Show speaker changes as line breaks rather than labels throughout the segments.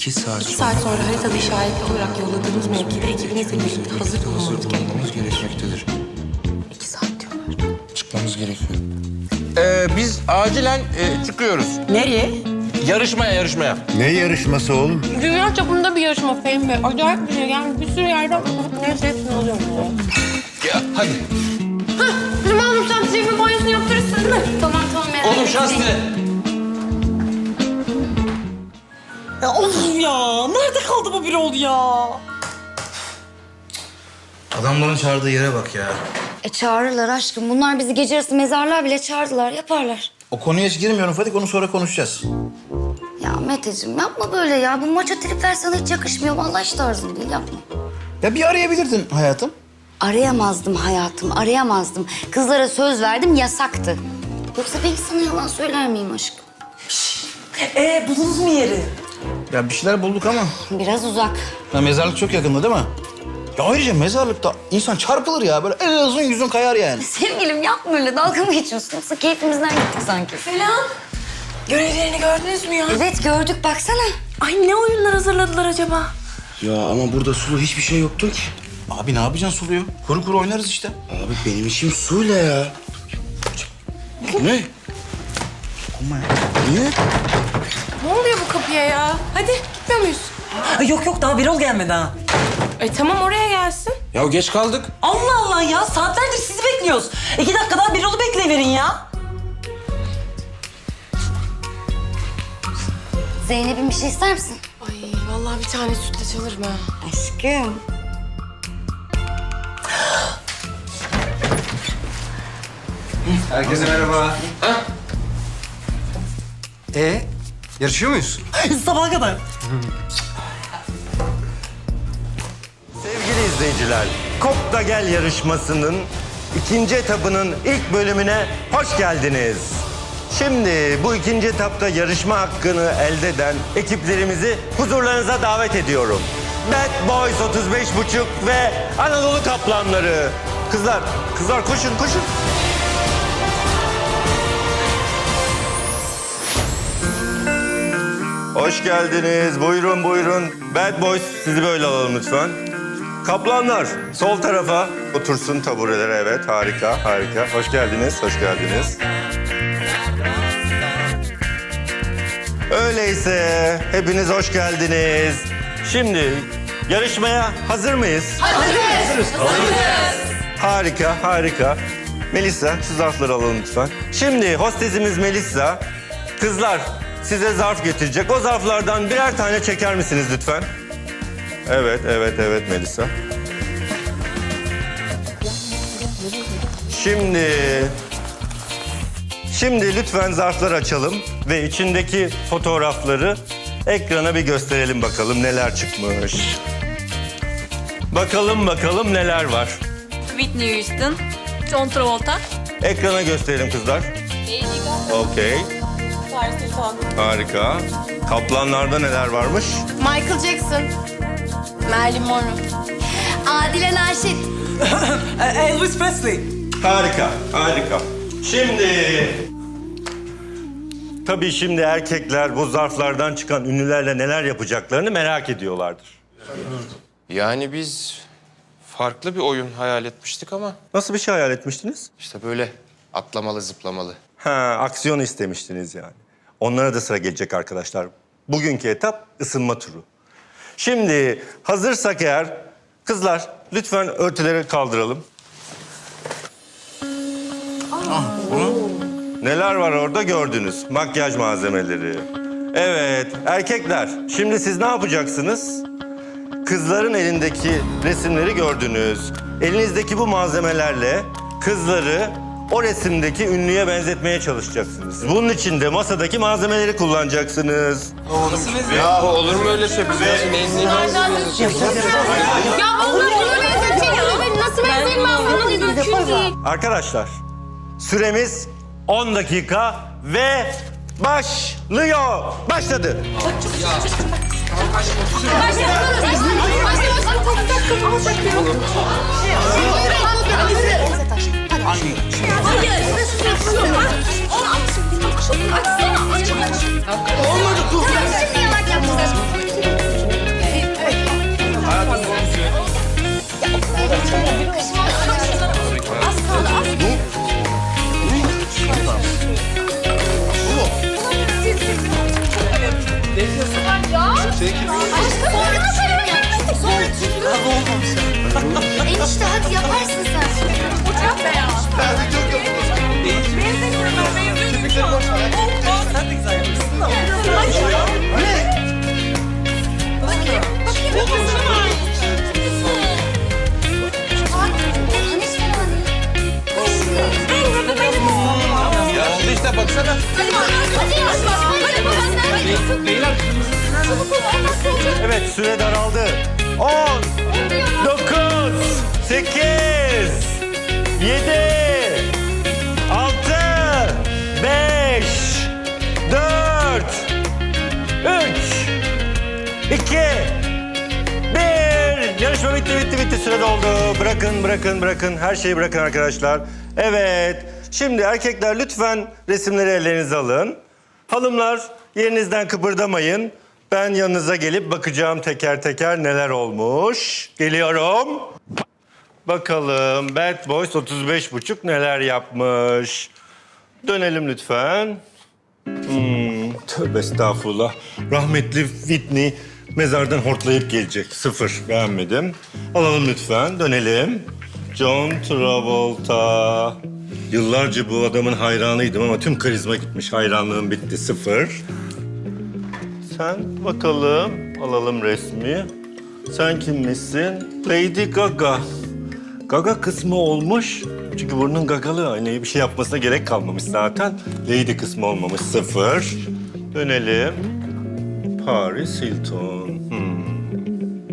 İki saat
İki saat sonra haritada işaretli olarak yolladığımız mevkide ekibinizle birlikte hazır bulunmanız gerekiyor.
olmamız gerekmektedir.
İki saat diyorlar.
Çıkmamız gerekiyor.
Ee, biz acilen e, çıkıyoruz.
Nereye?
Yarışmaya yarışmaya.
Ne yarışması oğlum?
Dünya çapında bir yarışma Fehmi Bey. Acayip bir şey. Yani bir sürü yerden bulup neyse hepsini alıyorum.
Ya, hadi.
Bizim oğlum sen Fehmi banyosunu yaptırırsın değil mi? Tamam tamam merak
Oğlum şans dile.
Ya of ya. Nerede kaldı bu bir oldu ya?
Adam bana çağırdığı yere bak ya.
E çağırırlar aşkım. Bunlar bizi gece yarısı mezarlığa bile çağırdılar. Yaparlar.
O konuya hiç girmiyorum Fadik. Onu sonra konuşacağız.
Ya Meteciğim yapma böyle ya. Bu maça tripler sana hiç yakışmıyor. Vallahi hiç tarzın değil yapma.
Ya bir arayabilirdin hayatım.
Arayamazdım hayatım, arayamazdım. Kızlara söz verdim, yasaktı. Yoksa ben sana yalan söyler miyim aşkım?
Ee buldunuz mu yeri?
Ya bir şeyler bulduk ama.
Biraz uzak.
Ya mezarlık çok yakında değil mi? Ya ayrıca mezarlıkta insan çarpılır ya. Böyle el uzun yüzün kayar yani.
Sevgilim yapma öyle. Dalga mı geçiyorsun? Yoksa keyfimizden gittik sanki.
Selam. Görevlerini gördünüz mü ya?
Evet gördük baksana.
Ay ne oyunlar hazırladılar acaba?
Ya ama burada sulu hiçbir şey yoktur ki. Abi ne yapacaksın suluyu? Kuru kuru oynarız işte. Abi benim işim suyla ya. ne? Dokunma ya. Niye?
Ne oluyor bu kapıya ya? Hadi gitmiyor muyuz?
Ay, yok yok daha Birol gelmedi ha.
E tamam oraya gelsin.
Ya geç kaldık.
Allah Allah ya saatlerdir sizi bekliyoruz. İki dakika daha Birol'u bekleyiverin ya.
Zeynep'in bir şey ister misin?
Ay vallahi bir tane sütle çalırım ha.
Aşkım.
Herkese merhaba. Ee, yarışıyor muyuz?
Sabaha kadar.
Sevgili izleyiciler, Kop da Gel yarışmasının ikinci etapının ilk bölümüne hoş geldiniz. Şimdi bu ikinci etapta yarışma hakkını elde eden ekiplerimizi huzurlarınıza davet ediyorum. Bad Boys 35.5 ve Anadolu Kaplanları. Kızlar, kızlar koşun koşun. Hoş geldiniz. Buyurun buyurun. Bad Boys sizi böyle alalım lütfen. Kaplanlar sol tarafa otursun taburelere evet harika harika. Hoş geldiniz hoş geldiniz. Öyleyse hepiniz hoş geldiniz. Şimdi yarışmaya hazır mıyız? Hazırız. Harika harika. Melisa şu zarfları alalım lütfen. Şimdi hostesimiz Melisa kızlar size zarf getirecek. O zarflardan birer tane çeker misiniz lütfen? Evet, evet, evet Melisa. Şimdi... Şimdi lütfen zarfları açalım ve içindeki fotoğrafları ekrana bir gösterelim bakalım neler çıkmış. Bakalım bakalım neler var.
Whitney Houston, John Travolta,
Ekrana gösterelim kızlar. Okey,
Paris Hilton,
harika. Kaplanlarda neler varmış?
Michael Jackson.
Marilyn Monroe.
Adile Naşit.
Elvis Presley.
Harika, harika. Şimdi... Tabii şimdi erkekler bu zarflardan çıkan ünlülerle neler yapacaklarını merak ediyorlardır.
Yani biz farklı bir oyun hayal etmiştik ama
Nasıl bir şey hayal etmiştiniz?
işte böyle atlamalı zıplamalı.
Ha, aksiyon istemiştiniz yani. Onlara da sıra gelecek arkadaşlar. Bugünkü etap ısınma turu. Şimdi hazırsak eğer kızlar lütfen örtüleri kaldıralım. Neler var orada gördünüz. Makyaj malzemeleri. Evet erkekler şimdi siz ne yapacaksınız? Kızların elindeki resimleri gördünüz. Elinizdeki bu malzemelerle kızları o resimdeki ünlüye benzetmeye çalışacaksınız. Bunun için de masadaki malzemeleri kullanacaksınız.
Ya olur mu öyle şey? Biz nasıl
Ya vallahi bunu benzeteceğim. Nasıl benzeyim ben bunu mümkün değil.
Arkadaşlar süremiz 10 dakika ve başlıyor. Başladı.
Enişte
Evet süre daraldı. 10, 9, 8, 7, 6, 5, 4, 3, 2, 1. Yarışma bitti bitti bitti süre doldu. Bırakın bırakın bırakın her şeyi bırakın arkadaşlar. Evet şimdi erkekler lütfen resimleri ellerinize alın. Hanımlar yerinizden kıpırdamayın. Ben yanınıza gelip bakacağım teker teker neler olmuş. Geliyorum. Bakalım Bad Boys 35 buçuk neler yapmış. Dönelim lütfen. Hmm, tövbe estağfurullah. Rahmetli Whitney mezardan hortlayıp gelecek. Sıfır. Beğenmedim. Alalım lütfen. Dönelim. John Travolta. Yıllarca bu adamın hayranıydım ama tüm karizma gitmiş. Hayranlığım bitti. Sıfır. Sen bakalım. Alalım resmi. Sen kimmişsin? Lady Gaga. Gaga kısmı olmuş. Çünkü burnun gagalı. Aynı bir şey yapmasına gerek kalmamış zaten. Lady kısmı olmamış. Sıfır. Dönelim. Paris Hilton.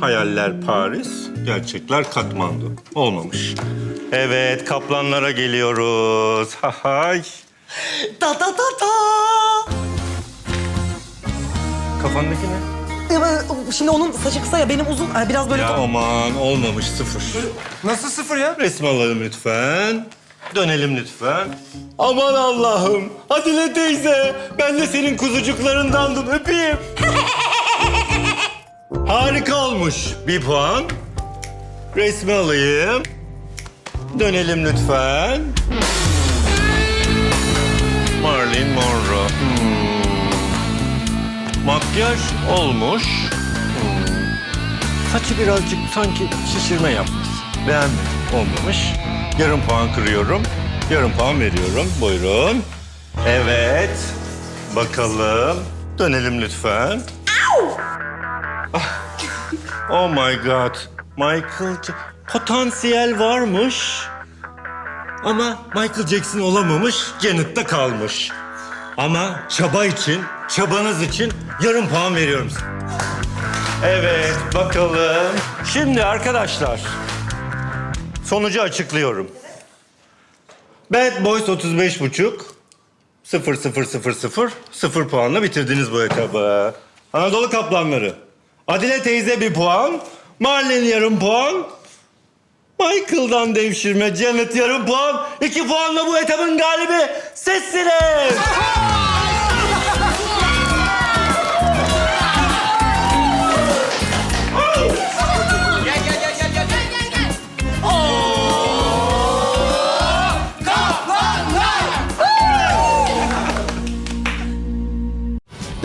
Hayaller Paris, gerçekler Katmandu. Olmamış. Evet, kaplanlara geliyoruz. Hay.
Da da da da.
Kafandaki ne?
Ben- Şimdi onun saçı kısa ya benim uzun. Biraz böyle...
Ya aman olmamış sıfır.
Nasıl sıfır ya?
Resmi alalım lütfen. Dönelim lütfen. Aman Allah'ım. Adile teyze. Ben de senin kuzucuklarındandım. Öpeyim. Harika olmuş. Bir puan. Resmi alayım. Dönelim lütfen. Marilyn Monroe. Hmm. Makyaj olmuş. Hmm. Saçı birazcık sanki şişirme yapmış. Beğenmedim. Olmamış. Yarım puan kırıyorum. Yarım puan veriyorum. Buyurun. Evet. Bakalım. Dönelim lütfen. Oh my God. Michael Potansiyel varmış. Ama Michael Jackson olamamış. Janet'ta kalmış. Ama çaba için, çabanız için yarım puan veriyorum size. Evet, bakalım. Şimdi arkadaşlar, sonucu açıklıyorum. Bad Boys 35 buçuk, 0 0 0 0 0 puanla bitirdiniz bu etabı. Anadolu Kaplanları. Adile teyze bir puan, Marlin yarım puan, Michael'dan devşirme Janet yarım puan, iki puanla bu etabın galibi sizsiniz.